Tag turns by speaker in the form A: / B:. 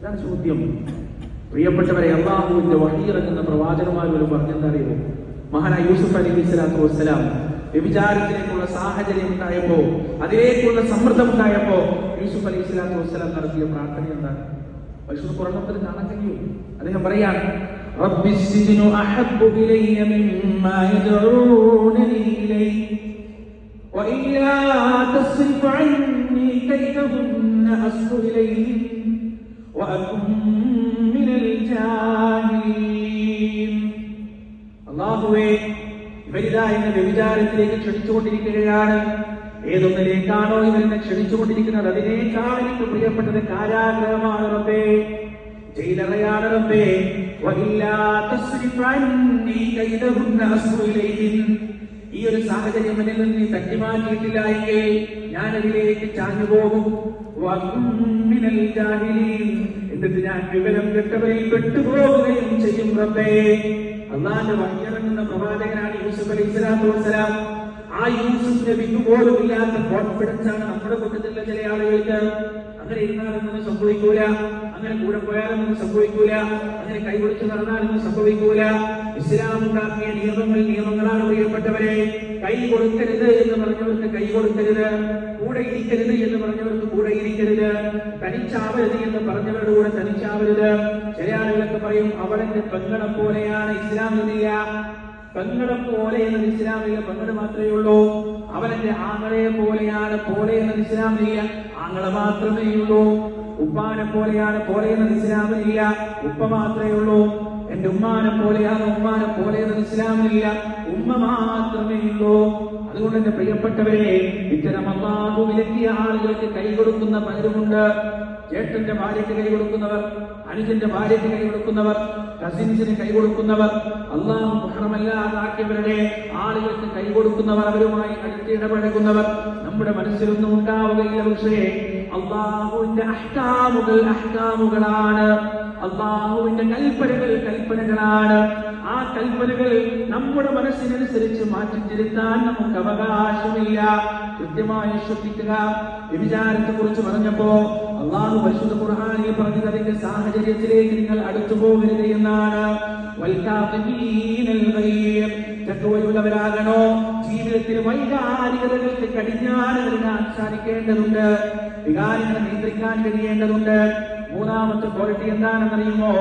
A: ഇതാണ് ചോദ്യം പ്രിയപ്പെട്ടവരെ അള്ളാഹുവിന്റെ വഹീറങ്ങുന്ന പ്രവാചകന്മാരോട് പറഞ്ഞെന്താ അറിയുമോ മഹാനായ യൂസുഫ് അലി സ്വലാത്തു വസ്സലാം വ്യഭിചാരത്തിലേക്കുള്ള സാഹചര്യം ഉണ്ടായപ്പോ അതിലേക്കുള്ള സമ്മർദ്ദം ഉണ്ടായപ്പോ യൂസുഫ് അലി സ്വലാത്തു വസ്സലാം നടത്തിയ പ്രാർത്ഥന എന്താണ് പരിശുദ്ധ പുറമത്തിൽ കാണാൻ കഴിയും അദ്ദേഹം പറയാണ് رب السجن أحب إلي مما يدعونني إليه وإلا تصرف عني كيدهن أصب إليهن وأكن من الجاهلين അള്ളാഹുവേ ഇവരിതാ എന്നെ വ്യഭിചാരത്തിലേക്ക് ക്ഷണിച്ചുകൊണ്ടിരിക്കുകയാണ്. ഏതൊന്നിലേക്കാണോ ഇവരെന്നെ ക്ഷണിച്ചുകൊണ്ടിരിക്കുന്നത്? അതിനേക്കാൾ എനിക്ക് പ്രിയപ്പെട്ടത് കാരാഗ്രഹമാണ് റബ്ബേ. ജയിലറയാണ് റബ്ബേ. ഈ ഒരു സാഹചര്യം എന്നിൽ നിന്ന് തട്ടിമാറ്റിയിട്ടില്ല എങ്കിൽ ഞാൻ അതിലേക്ക് ചാഞ്ഞു പോകും. എന്നിട്ട് ഞാൻ വിവരം കെട്ടവരിൽ പെട്ടുപോകുകയും ചെയ്യും റബ്ബേ. അള്ളാന്റെ വഴിയിറങ്ങുന്ന പ്രവാചകനാണ് യൂസുഫ് അലൈഹി സ്വലാത്തു വസ്സലാം. ആ യൂസുഫ് നബിക്ക് പോലും ഇല്ലാത്ത കോൺഫിഡൻസ് ആണ് നമ്മുടെ കൂട്ടത്തിലുള്ള ചില ആളുകൾക്ക്. അങ്ങനെ ഇരുന്നാലൊന്നും സംഭവിക്കൂല. അങ്ങനെ കൂടെ പോയാലൊന്നും സംഭവിക്കൂല. അങ്ങനെ കൈകൊടുത്ത് നടന്നാലൊന്നും സംഭവിക്കൂല. ഇസ്ലാം ഉണ്ടാക്കിയ നിയമങ്ങൾ നിയമങ്ങളാണ് പ്രിയപ്പെട്ടവരെ. കൈ കൊടുക്കരുത് എന്ന് പറഞ്ഞവർക്ക് കൈ കൊടുക്കരുത്. കൂടെ ഇരിക്കരുത് എന്ന് പറഞ്ഞവർക്ക് കൂടെ ഇരിക്കരുത്. തനിച്ചാവരുത് എന്ന് പറഞ്ഞവരുടെ കൂടെ തനിച്ചാവരുത്. ചില ആളുകളൊക്കെ പറയും അവളെന്റെ പെങ്ങളെ പോലെയാണ് ഇസ്ലാം ഇല്ല പെങ്ങളെ പോലെ എന്നത് ഇസ്ലാമിക പെങ്ങൾ മാത്രമേ ഉള്ളൂ. അവനെന്റെ ആങ്ങളെ പോലെയാണ് പോലെ എന്നത് ഇസ്ലാമിക ആങ്ങളെ മാത്രമേ ഉള്ളൂ. ഉപ്പാനെ പോലെയാണ് പോലെ എന്നത് ഇസ്ലാമിലില്ല ഉപ്പ മാത്രമേ ഉള്ളൂ. എന്റെ ഉമ്മാനെ പോലെയാണ് ഉമ്മാനെ പോലെ ഇസ്ലാമില്ല ഉമ്മ മാത്രമേ ഉള്ളൂ. അതുകൊണ്ട് എന്റെ പ്രിയപ്പെട്ടവരെ ഇത്തരം അള്ളാഹു വിലക്കിയ ആളുകൾക്ക് കൈ കൊടുക്കുന്ന പലരുമുണ്ട്. ചേട്ടന്റെ ഭാര്യയ്ക്ക് കൈ കൊടുക്കുന്നവർ അനുജന്റെ ഭാര്യയ്ക്ക് കൈ കൊടുക്കുന്നവർ കസിൻസിന് കൈ കൊടുക്കുന്നവർ അള്ളാഹു മുഹറമല്ലാതാക്കിയവരുടെ ആളുകൾക്ക് കൈ കൊടുക്കുന്നവർ അവരുമായി അടുത്ത് ഇടപഴകുന്നവർ നമ്മുടെ മനസ്സിലൊന്നും ഉണ്ടാവുകയില്ല. പക്ഷേ അള്ളാഹുവിന്റെ അഷ്ടാമുകൾ അഷ്ടാമുകളാണ് അള്ളാഹുവിന്റെ കൽപ്പനകൾ കൽപ്പനകളാണ്. ആ കൽപ്പനകൾ നമ്മുടെ മനസ്സിനനുസരിച്ച് മാറ്റി തിരുത്താൻ നമുക്ക് അവകാശമില്ല. കൃത്യമായി ശ്രദ്ധിക്കുക വ്യഭിചാരത്തെ കുറിച്ച് പറഞ്ഞപ്പോ അള്ളാഹു പരിശുദ്ധ ഖുർഹാനിൽ പറഞ്ഞത് അതിന്റെ സാഹചര്യത്തിലേക്ക് നിങ്ങൾ അടുത്തു പോകരുത് എന്നാണ് ഗൈബ്. തഖ്വയുള്ളവരാകണോ ജീവിതത്തിൽ വൈകാരികതകൾക്ക് കടിഞ്ഞാറുകളിൽ ആക്ഷാദിക്കേണ്ടതുണ്ട് വികാരങ്ങളെ നിയന്ത്രിക്കാൻ കഴിയേണ്ടതുണ്ട്. മൂന്നാമത്തെ ക്വാളിറ്റി എന്താണെന്നറിയുമോ?